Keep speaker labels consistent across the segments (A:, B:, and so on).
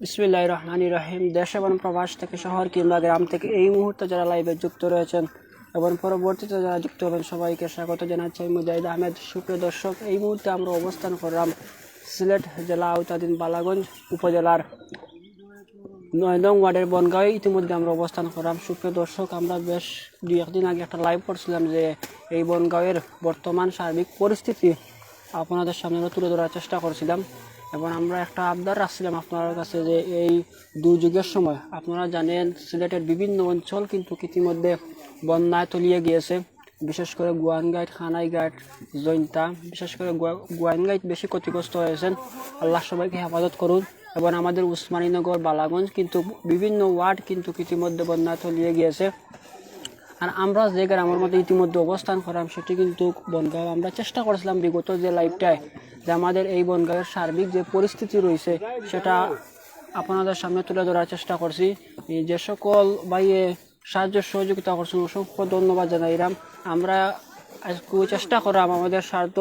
A: বিসমিল্লাহ রহমান রহিম দেশ এবং প্রবাস থেকে শহর কিংবা গ্রাম থেকে এই মুহূর্তে যারা লাইভে যুক্ত রয়েছেন এবং পরবর্তীতে যারা যুক্ত হবেন, সবাইকে স্বাগত জানাচ্ছি মুজাহিদ আহমেদ। সুপ্রিয় দর্শক, এই মুহূর্তে আমরা অবস্থান করলাম সিলেট জেলা আওতাধীন বালাগঞ্জ উপজেলার নয়দং ওয়ার্ডের বনগাঁয়ে ইতিমধ্যে আমরা অবস্থান করলাম। সুপ্রিয় দর্শক, আমরা বেশ দুই একদিন আগে একটা লাইভ করছিলাম যে এই বনগাঁয়ের বর্তমান সার্বিক পরিস্থিতি আপনাদের সামনে আমরা তুলে ধরার চেষ্টা করছিলাম। এবং আমরা একটা আবদার রাখছিলাম আপনার কাছে যে এই দুর্যোগের সময় আপনারা জানেন, সিলেটের বিভিন্ন অঞ্চল কিন্তু ইতিমধ্যে বন্যায় তলিয়ে গিয়েছে। বিশেষ করে গোয়ানঘাট খানাইঘাট জৈন্তা, বিশেষ করে গোয়া- গোয়াইনঘাট বেশি ক্ষতিগ্রস্ত হয়েছেন। আল্লাহ সবাইকে হেফাজত করুন। এবং আমাদের উসমানীনগর, বালাগঞ্জ কিন্তু বিভিন্ন ওয়ার্ড কিন্তু ইতিমধ্যে বন্যায় তলিয়ে গিয়েছে। আর আমরা যে গ্রামের মধ্যে ইতিমধ্যে অবস্থান করলাম সেটি কিন্তু বনগাঁও আমরা চেষ্টা করেছিলাম বিগত যে লাইফটায় যে আমাদের এই বনগাঁয়ের সার্বিক যে পরিস্থিতি রয়েছে, সেটা আপনাদের সামনে তুলে ধরার চেষ্টা করছি। যে সকল বাইয়ে সাহায্য সহযোগিতা করছেন, অসংখ্য ধন্যবাদ জানাইলাম আমরা আজকে চেষ্টা করলাম আমাদের স্বার্থ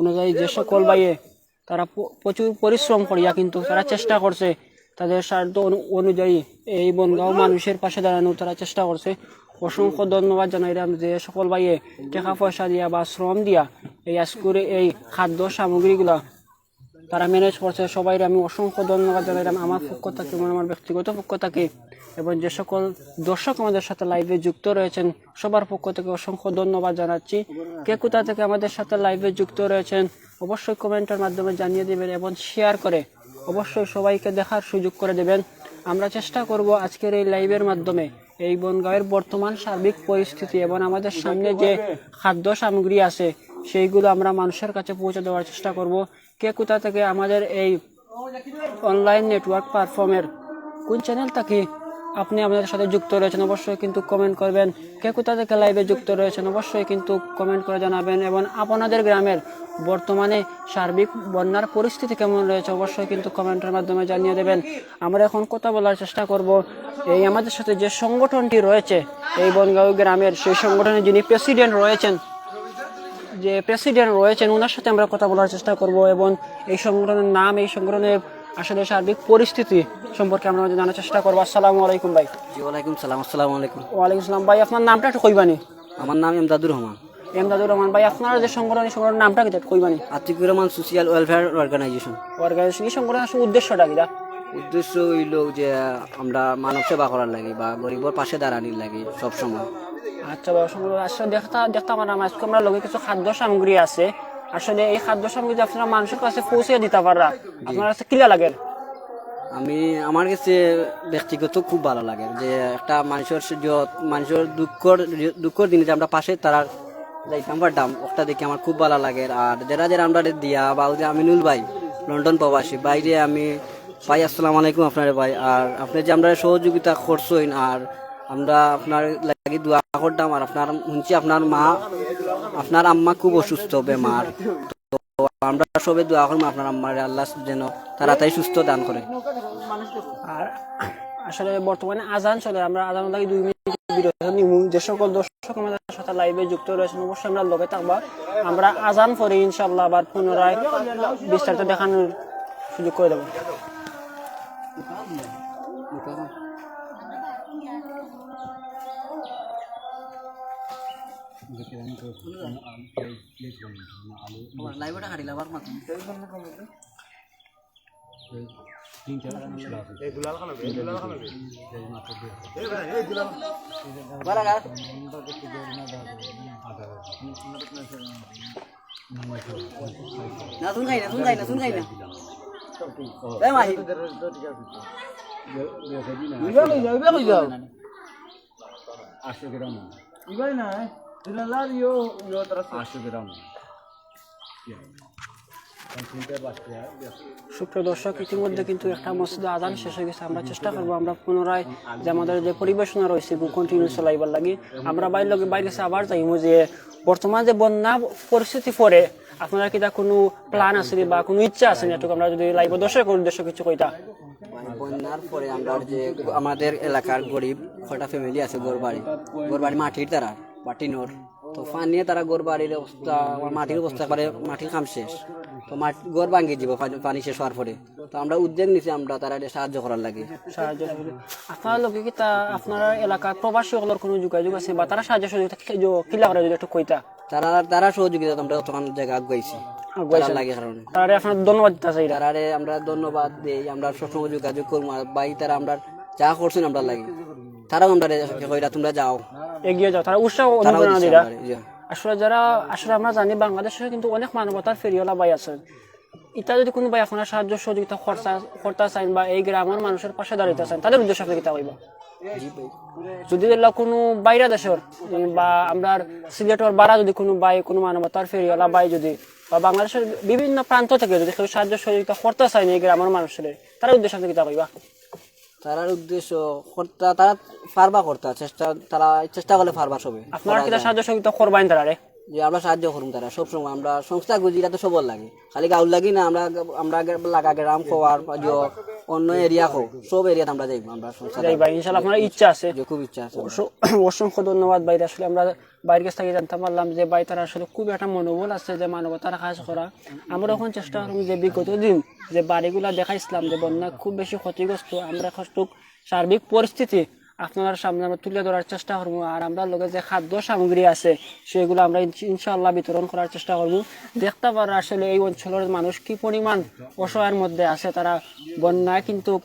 A: অনুযায়ী যে সকল বাইয়ে তারা প্রচুর পরিশ্রম করিয়া কিন্তু তারা চেষ্টা করছে। তাদের স্বার্থ অনুযায়ী এই বনগাঁও মানুষের পাশে দাঁড়ানোর তারা চেষ্টা করছে। অসংখ্য ধন্যবাদ জানাইলাম যে সকল ভাইয়ে টাকা পয়সা দিয়া বা শ্রম দিয়া এই আজকুরে এই খাদ্য সামগ্রীগুলা তারা ম্যানেজ করছে। সবাই আমি অসংখ্য ধন্যবাদ জানাইলাম আমার পক্ষ থেকে এবং আমার ব্যক্তিগত পক্ষ থেকে এবং যে সকল দর্শক আমাদের সাথে লাইভে যুক্ত রয়েছেন, সবার পক্ষ থেকে অসংখ্য ধন্যবাদ জানাচ্ছি। কে কোথা থেকে আমাদের সাথে লাইভে যুক্ত রয়েছেন, অবশ্যই কমেন্টের মাধ্যমে জানিয়ে দেবেন এবং শেয়ার করে অবশ্যই সবাইকে দেখার সুযোগ করে দেবেন। আমরা চেষ্টা করব আজকের এই লাইভের মাধ্যমে এই বনগাঁয়ের বর্তমান সার্বিক পরিস্থিতি এবং আমাদের সামনে যে খাদ্য সামগ্রী আছে, সেইগুলো আমরা মানুষের কাছে পৌঁছে দেওয়ার চেষ্টা করব। কে কোথা থেকে আমাদের এই অনলাইন নেটওয়ার্ক প্ল্যাটফর্মের কোন চ্যানেল থেকে আপনি আমাদের সাথে যুক্ত রয়েছেন অবশ্যই কিন্তু কমেন্ট করবেন। কে কোথা থেকে লাইভে যুক্ত রয়েছেন অবশ্যই কিন্তু কমেন্ট করে জানাবেন এবং আপনাদের গ্রামের বর্তমানে সার্বিক বন্যার পরিস্থিতি কেমন রয়েছে অবশ্যই কিন্তু কমেন্টের মাধ্যমে জানিয়ে দেবেন। আমরা এখন কথা বলার চেষ্টা করব। এই আমাদের সাথে যে সংগঠনটি রয়েছে, এই বনগাঁও গ্রামের সেই সংগঠনের যিনি প্রেসিডেন্ট রয়েছেন, যে প্রেসিডেন্ট রয়েছেন ওনার সাথে আমরা কথা বলার চেষ্টা করব এবং এই সংগঠনের নাম, এই সংগঠনের আসলে সার্বিক পরিস্থিতি সম্পর্কে আমরা জানার চেষ্টা করব। আসসালামু আলাইকুম ভাই।
B: জি ওয়ালাইকুম সালাম আসসালামু আলাইকুম।
A: ওয়ালাইকুম আসসালাম ভাই আপনার নামটা একটু কইবানি
B: আমার নাম এমদাদুর রহমান।
A: এমদাদুর রহমান ভাই আপনার যে সংগঠন এই সংগঠনের নামটা কি কইবানি
B: Atikur Rahman social welfare organisation
A: organisation এই সংগঠনের আসলে উদ্দেশ্যটা কিটা
B: উদ্দেশ্য হইল যে আমরা মানব সেবা করার লাগে বা গরিবর পাশে দাঁড়ানির লাগে সবসময়।
A: আচ্ছা ভাই আসলে দেখতা দেখতাম আমরা আজকে আমরা লগে কিছু খাদ্য সামগ্রী আছে। আসলে এই খাদ্য সামগ্রী আপনারা মানুষের কাছে পৌঁছে দিতে পারা আপনার কাছে কিলা লাগে?
B: আমি আমার কাছে ব্যক্তিগত খুব ভালো লাগে যে একটা মানুষের মানুষের দুঃখর দুঃখর দিনে যে আমরা পাশে তারা যাইতাম পারতাম ওটা দেখে আমার খুব ভালো লাগে। আর যারা যারা আমরা দিয়া বা যে আমিনুল ভাই লন্ডন প্রবাসী বাইরে আমি ভাই আসসালামু আলাইকুম আপনার ভাই। আর আপনি যে আমরা সহযোগিতা করছেন আর আমরা আপনার লাগি দোয়া করতাম আর আপনার শুনছি আপনার মা আপনার আম্মা খুব অসুস্থ, বেমার। তো আমরা সবে দোয়া করব আপনার আম্মার, আল্লাহ যেন তাড়াতাড়ি সুস্থ দান করে।
A: আর আসলে বর্তমানে আজান চলে, আমরা আজান লাগে দুই মিনিট বিরতি নিমু। যে সকল দর্শক আমাদের সাথে লাইভে যুক্ত রয়েছেন, অবশ্যই আমরা লগে থাকবা। আমরা আজান পরে ইনশাল্লাহ আবার পুনরায় বিস্তারিত দেখানোর সুযোগ করে দেবো।
B: লাইভটা হারিলা আবার মাত্র না শুন খাই না শুন খাই না শুন খাই না
A: সুপ্রিয় দর্শক ইতিমধ্যে কিন্তু একটা মসজিদে আজান শেষ হয়ে গেছে আমরা চেষ্টা করব আমরা পুনরায় যে আমাদের যে পরিবেশনা রয়েছে কন্টিনিউ চলাইবার লাগে আমরা বাইর লগে বাইরে আবার যে বর্তমান যে বন্যা পরিস্থিতি পরে আপনারা কি তা কোনো প্ল্যান আছে নি বা কোনো ইচ্ছা আছে না আমরা যদি লাইভ দর্শক উদ্দেশ্য কিছু কইতা
B: বন্যার পরে আমরা যে আমাদের এলাকার গরিব কটা ফ্যামিলি আছে গোরবাড়ি গোরবাড়ি মাটির তারা বা টিনোর তো ফান নিয়ে তারা গোরবাড়ির অবস্থা মাটির অবস্থা করে মাটির কাম শেষ। তো মাটি ঘর ভাঙ্গি দিব পানি- শেষ হওয়ার পরে। তো আমরা উদ্যোগ নিছি আমরা তারা সাহায্য করার লাগে।
A: সাহায্য আপনার লোকে কি তা আপনার এলাকার প্রবাসী সকলের কোনো যোগাযোগ আছে বা তারা সাহায্য সহযোগিতা কিলা করে যদি একটু কইতা?
B: তারা তারা সহযোগিতা আমরা তখন জায়গা। তারা লাগে কারণে।
A: তারা আপনার ধন্যবাদ দিতে চাই।
B: তারারে আমরা ধন্যবাদ দেই আমরা সবসময় যোগাযোগ করব ভাই তারা আমরা যা করছেন আমরা লাগে। তারাও আমরা তোমরা যাও।
A: এগিয়ে যাও তারা উৎসাহ অনুপ্রেরণা দিলা আসলে যারা আসলে আমরা জানি বাংলাদেশে কিন্তু অনেক মানবতার ফেরিওয়ালা ভাই আছেন এটা যদি কোনো ভাই আপনার সাহায্য সহযোগিতা খরচা করতে চান বা এই গ্রামের মানুষের পাশে দাঁড়াইতে চান তাদের উদ্দেশ্যে আপনি কিতা কইবা যদি কোনো বাইরা দেশের বা আমরা সিলেটের বারা যদি কোনো বাই কোনো মানবতার ফেরিওয়ালা বাই যদি বা বাংলাদেশের বিভিন্ন প্রান্ত থেকে যদি কেউ সাহায্য সহযোগিতা করতে চায় এই গ্রামের মানুষের তার উদ্দেশ্যে আপনি কিতা কইবা
B: তারার উদ্দেশ্য কর্তা তারা পারবা কর্তা চেষ্টা তারা চেষ্টা করলে পারবা সবে
A: আপনারা কি সাহায্য সহযোগিতা করবেন তারা রে
B: যে আমরা সাহায্য করুন তারা সবসময় আমরা সংস্থা গুজিরা তো সবল লাগে। খালি গাউল লাগি না আমরা আমরা লাগা গ্রাম খোয়ার অন্য এরিয়া হোক সব এরিয়াতে আমরা যাইব আমরা
A: যাই ভাই ইনশাল্লাহ আপনার ইচ্ছা আছে।
B: যে খুব ইচ্ছা আছে।
A: অস- অসংখ্য ধন্যবাদ ভাই আসলে আমরা বাইরের কাছ থেকে জানতে পারলাম যে ভাই তারা আসলে খুব একটা মনোবল আছে যে মানবতার কাজ করা। আমরা এখন চেষ্টা করব যে বিগত দিন যে বাড়িগুলা দেখাইছিলাম যে বন্যা খুব বেশি ক্ষতিগ্রস্ত আমরা সার্বিক পরিস্থিতি আপনার সামনে আমরা তুলে ধরার চেষ্টা করব। আর আমরা লগে যে খাদ্য সামগ্রী আছে, সেগুলো আমরা ইনশ- ইনশাআল্লাহ বিতরণ করার চেষ্টা করব। দেখতে পারো আসলে এই অঞ্চলের মানুষ কি পরিমাণ অসহায়ের মধ্যে আছে। তারা বন্যায় কিন্তু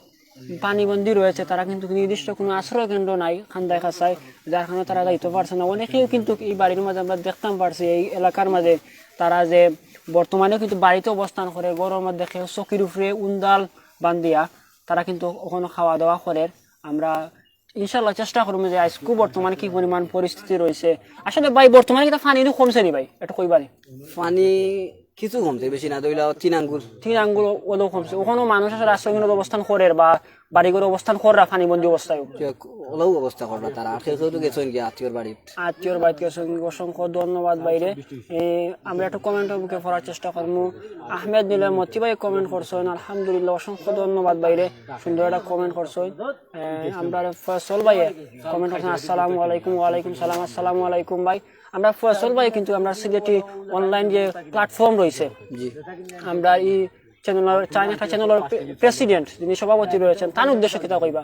A: পানিবন্দী রয়েছে। তারা কিন্তু নির্দিষ্ট কোনো আশ্রয় কেন্দ্র নাই খান্দায় খাসায়, যার কারণে তারা যাইতে পারছে না। অনেকেও কিন্তু এই বাড়ির মাঝে আমরা দেখতাম পারছি, এই এলাকার মাঝে তারা যে বর্তমানে কিন্তু বাড়িতে অবস্থান করে গরমের মধ্যে চকির উপরে উন্দাল বান্দিয়া তারা কিন্তু ওখানে খাওয়া দাওয়া করে। আমরা ইনশাল্লাহ চেষ্টা করব যে আজকু বর্তমানে কি পরিমাণ পরিস্থিতি রয়েছে। আসলে ভাই বর্তমানে কিন্তু পানি কমছে নি ভাই? একটু কইবানি
B: পানি কিছু কমছে বেশি না ধরলে তিন আঙ্গুল।
A: তিন আঙ্গুল ওদের কমছে। ওখানেও মানুষ আসলে আশ্রয়হীন অবস্থান করে বা বাড়িঘর অবস্থান করে পানিবন্দী অবস্থায়।
B: ওলাও অবস্থা করবা তারা। আর কেউ তো গেছেন আত্মীয়র বাড়িত
A: আত্মীয়র বাড়িতে অসংখ্য অসংখ্য ধন্যবাদ বাইরে। আমরা একটু কমেন্টের বুকে পড়ার চেষ্টা করব। আহমেদ নীলের মতি ভাই কমেন্ট করছেন। আলহামদুলিল্লাহ অসংখ্য ধন্যবাদ বাইরে। সুন্দর একটা কমেন্ট করছেন। আমরা ফয়সল ভাই কমেন্ট করছেন আসসালামু আলাইকুম ওয়ালাইকুম সালাম আসসালামু আলাইকুম ভাই। আমরা ফয়সল ভাই কিন্তু আমরা সিলেটি অনলাইন যে প্ল্যাটফর্ম রয়েছে আমরা এই চ্যানেলের চাইনা একটা চ্যানেলের প্রেসিডেন্ট যিনি সভাপতি রয়েছেন তার উদ্দেশ্য কিতা কইবা?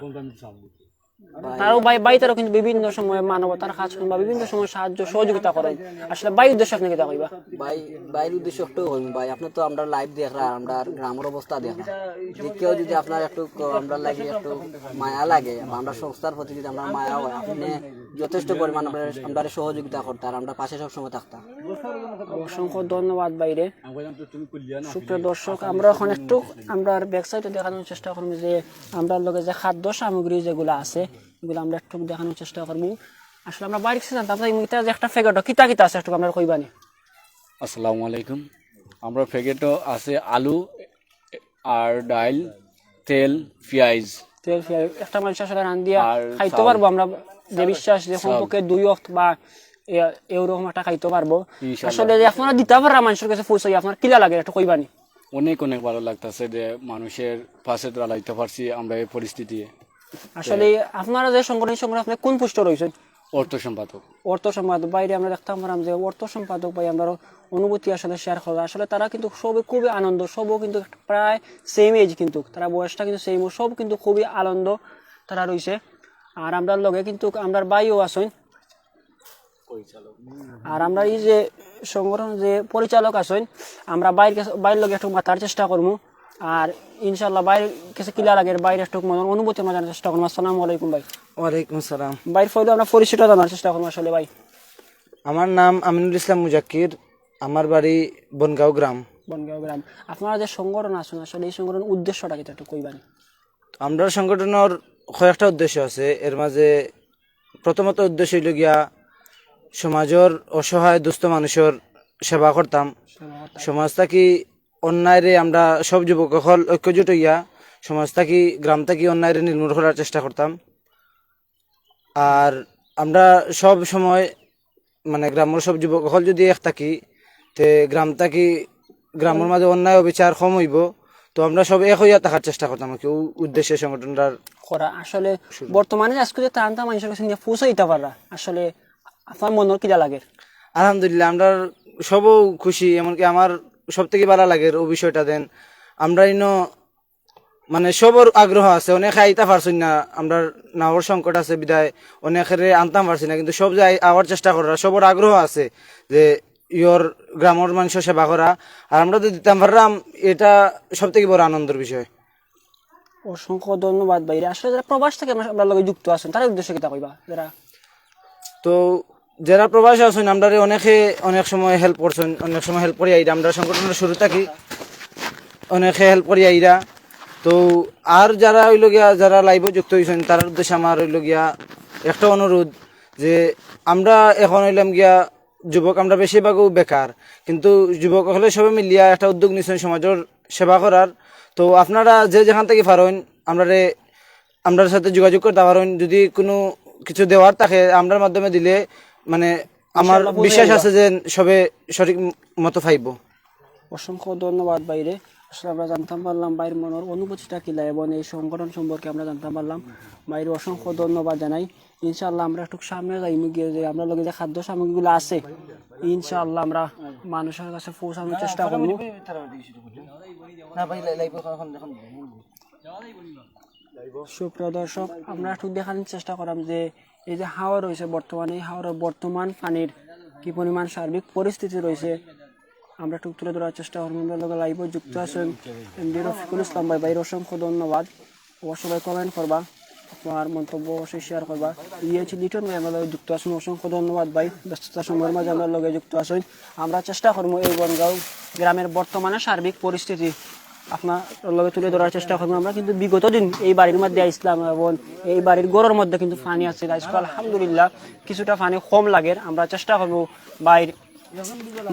A: তারও বাই বাই তারও কিন্তু বিভিন্ন সময় মানবতার কাজ করেন বা বিভিন্ন সময় সাহায্য সহযোগিতা করেন আসলে বাই উদ্দেশ্য আপনি কিতা কইবা
B: ভাই ভাইয়ের উদ্দেশ্য একটু হইম ভাই আপনি তো আমরা লাইভ দেখরা আমরা গ্রামের অবস্থা দেখা কেউ যদি আপনার একটু আমরা লাগে একটু মায়া লাগে আমরা সংস্থার প্রতি যদি আমরা মায়া হয় আপনি যথেষ্ট পরিমাণ আমরা আমরা সহযোগিতা করতে আর আমরা পাশে সবসময় থাকতাম।
A: অসংখ্য ধন্যবাদ বাইরে সুপ্রিয় দর্শক আমরা এখন একটু আমরা ওয়েবসাইটে দেখানোর চেষ্টা করব যে আমরা লগে যে খাদ্য সামগ্রী যেগুলো আছে এগুলো আমরা একটু দেখানোর চেষ্টা করব। আসলে আমরা বাইরে কিছু জানতাম না, যে একটা ফেগট কিতা কিতা আছে একটু আমরা কইবানি
C: আসসালামু আলাইকুম। আমরা প্যাকেটও আছে আলু আর ডাইল তেল পেঁয়াজ।
A: তেল পেঁয়াজ একটা মানুষ আসলে রান্ধিয়া
C: আর
A: খাইতে পারব আমরা। যে বিশ্বাস যে সম্পর্কে দুই অক্ত বা এরকম একটা খাইতে পারব। আসলে যে আপনারা দিতে পারা মানুষের কাছে পৌঁছাই আপনার কিলা লাগে একটু কইবানি
C: অনেক অনেক ভালো লাগতেছে যে মানুষের পাশে দাঁড়াইতে পারছি আমরা এই পরিস্থিতি
A: আসলে আপনারা যে সংগঠন সংগঠন আপনি কোন পুষ্ট রয়েছেন?
C: অর্থ সম্পাদক
A: অর্থ সম্পাদক বাইরে আমরা দেখতাম পারাম যে অর্থ সম্পাদক ভাই আমরা অনুভূতি আসলে শেয়ার করা আসলে তারা কিন্তু সবই খুবই আনন্দ সবও কিন্তু প্রায় সেম এজ কিন্তু তারা বয়সটা কিন্তু সেম সব কিন্তু খুবই আনন্দ তারা রয়েছে। আর আমরা লগে কিন্তু আমরা বাইও আছেন। আর আমরা এই যে সংগঠন যে পরিচালক আছেন আমরা বাইরের কাছে বাইরের লগে একটু মাথার চেষ্টা করব। আর ইনশাল্লাহ বাইরের কাছে কিলা লাগে বাইরে একটু মনের অনুভূতি আমরা জানার চেষ্টা করব আসসালামু আলাইকুম ভাই।
D: ওয়ালাইকুম আসসালাম।
A: বাইর ফলে আমরা পরিচিত জানার চেষ্টা করব আসলে ভাই।
D: আমার নাম আমিনুল ইসলাম মুজাক্কির আমার বাড়ি বনগাঁও গ্রাম।
A: বনগাঁও গ্রাম। আপনারা যে সংগঠন আছেন আসলে এই সংগঠনের উদ্দেশ্যটা কি একটু কইবানি
D: আমরা সংগঠনের কয়েকটা উদ্দেশ্য আছে। এর মাঝে প্রথমত উদ্দেশ্য হইল গিয়া সমাজের অসহায় দুস্থ মানুষের সেবা করতাম। সমাজটা থাকি অন্যায়রে আমরা সব যুবক সকল ঐক্যজুট হইয়া সমাজ থাকি গ্রাম থাকি অন্যায়রে নির্মূল করার চেষ্টা করতাম। আর আমরা সব সময় মানে গ্রামের সব যুবক সকল যদি এক থাকি তে গ্রাম থাকি গ্রামের মাঝে অন্যায় অবিচার কম হইব তো আমরা সব এক হইয়া থাকার চেষ্টা করতাম। কি উদ্দেশ্যে সংগঠনটার
A: করা। আসলে বর্তমানে আজকে যে টানটা মানুষের কাছে নিয়ে পৌঁছে দিতে পারা আসলে আপনার মনের কিলা লাগে?
D: আলহামদুলিল্লাহ আমরা সবও খুশি এমনকি আমার সব থেকে ভালো লাগে ও বিষয়টা দেন। আমরা ইনো মানে সবর আগ্রহ আছে অনেকে আইতা পারছেন না আমরা নাওর সংকট আছে বিদায় অনেকের আনতাম পারছি না কিন্তু সব যে আওয়ার চেষ্টা করা সবর আগ্রহ আছে যে ইয়র গ্রামের মানুষের সেবা করা। আর আমরা তো দিতাম পারলাম এটা সব থেকে বড় আনন্দের বিষয়।
A: অসংখ্য ধন্যবাদ ভাইরে। আসলে যারা প্রবাস থেকে আমরা আমরা লগে যুক্ত আছেন তার উদ্দেশ্যে কিতা কইবা? যারা
D: তো যারা প্রবাসী আছেন আমরা অনেকে অনেক সময় হেল্প করছেন, অনেক সময় হেল্প করি আইরা। আমরা সংগঠনের শুরু থাকি, অনেকে হেল্প করি আইরা। তো আর যারা হইল গিয়া, যারা লাইভে যুক্ত হয়েছেন তার উদ্দেশ্যে আমার হইল গিয়া একটা অনুরোধ যে আমরা এখন হইলাম গিয়া, যুবক আমরা বেশিরভাগও বেকার। কিন্তু যুবক হলে সবাই মিলিয়া একটা উদ্যোগ নিচ্ছেন সমাজের সেবা করার। তো আপনারা যে যেখান থেকে পারেন আমরা আমরার সাথে যোগাযোগ করতে পারেন। যদি কোনো কিছু দেওয়ার থাকে, আমরার মাধ্যমে দিলে মানে আমার বিশ্বাস আছে যে সবে সঠিক মতো পাইব
A: অসংখ্য ধন্যবাদ বাইরে আসলে আমরা জানতাম পারলাম বাইরের মনের অনুভূতিটা কিলা এবং এই সংগঠন সম্পর্কে আমরা জানতাম পারলাম বাইরে অসংখ্য ধন্যবাদ জানাই ইনশাআল্লাহ আমরা একটু সামনে যাই গিয়ে যে আমরা লগে যে খাদ্য সামগ্রীগুলো আছে ইনশাআল্লাহ আমরা মানুষের কাছে পৌঁছানোর চেষ্টা করব সুপ্রিয় দর্শক আমরা একটু দেখানোর চেষ্টা করলাম যে এই যে হাওয়া রয়েছে বর্তমানে, এই হাওয়ার বর্তমান পানির কি পরিমাণ সার্বিক পরিস্থিতি রয়েছে, আমরা একটু তুলে ধরার চেষ্টা লোক লাইভ যুক্ত আছেন এমডি রফিকুল ইসলাম ভাই। ভাইয়ের অসংখ্য ধন্যবাদ। অবশ্যই ভাই কমেন্ট করবা, আপনার মন্তব্য অবশ্যই শেয়ার করবা। ইয়েছি লিটন ভাই লগে যুক্ত আছেন, অসংখ্য ধন্যবাদ ভাই। ব্যস্ততা সময়ের মাঝে আমরা লগে যুক্ত আছেন আমরা চেষ্টা করব এই বনগাঁও গ্রামের বর্তমানে সার্বিক পরিস্থিতি আপনার লগে তুলে ধরার চেষ্টা করব আমরা। কিন্তু বিগত দিন এই বাড়ির মধ্যে আসলাম এবং এই বাড়ির গড়ের মধ্যে কিন্তু পানি আছে আলহামদুলিল্লাহ কিছুটা পানি কম লাগে। আমরা চেষ্টা করব বাইর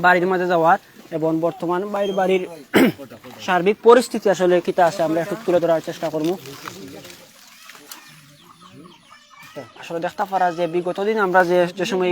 A: বাড়ির মাঝে যাওয়ার এবং বর্তমান বাইর বাড়ির সার্বিক পরিস্থিতি আসলে কিতা আছে আমরা একটু তুলে ধরার চেষ্টা করব। আসলে দেখতে পারা যে বিগত দিন আমরা যে সময়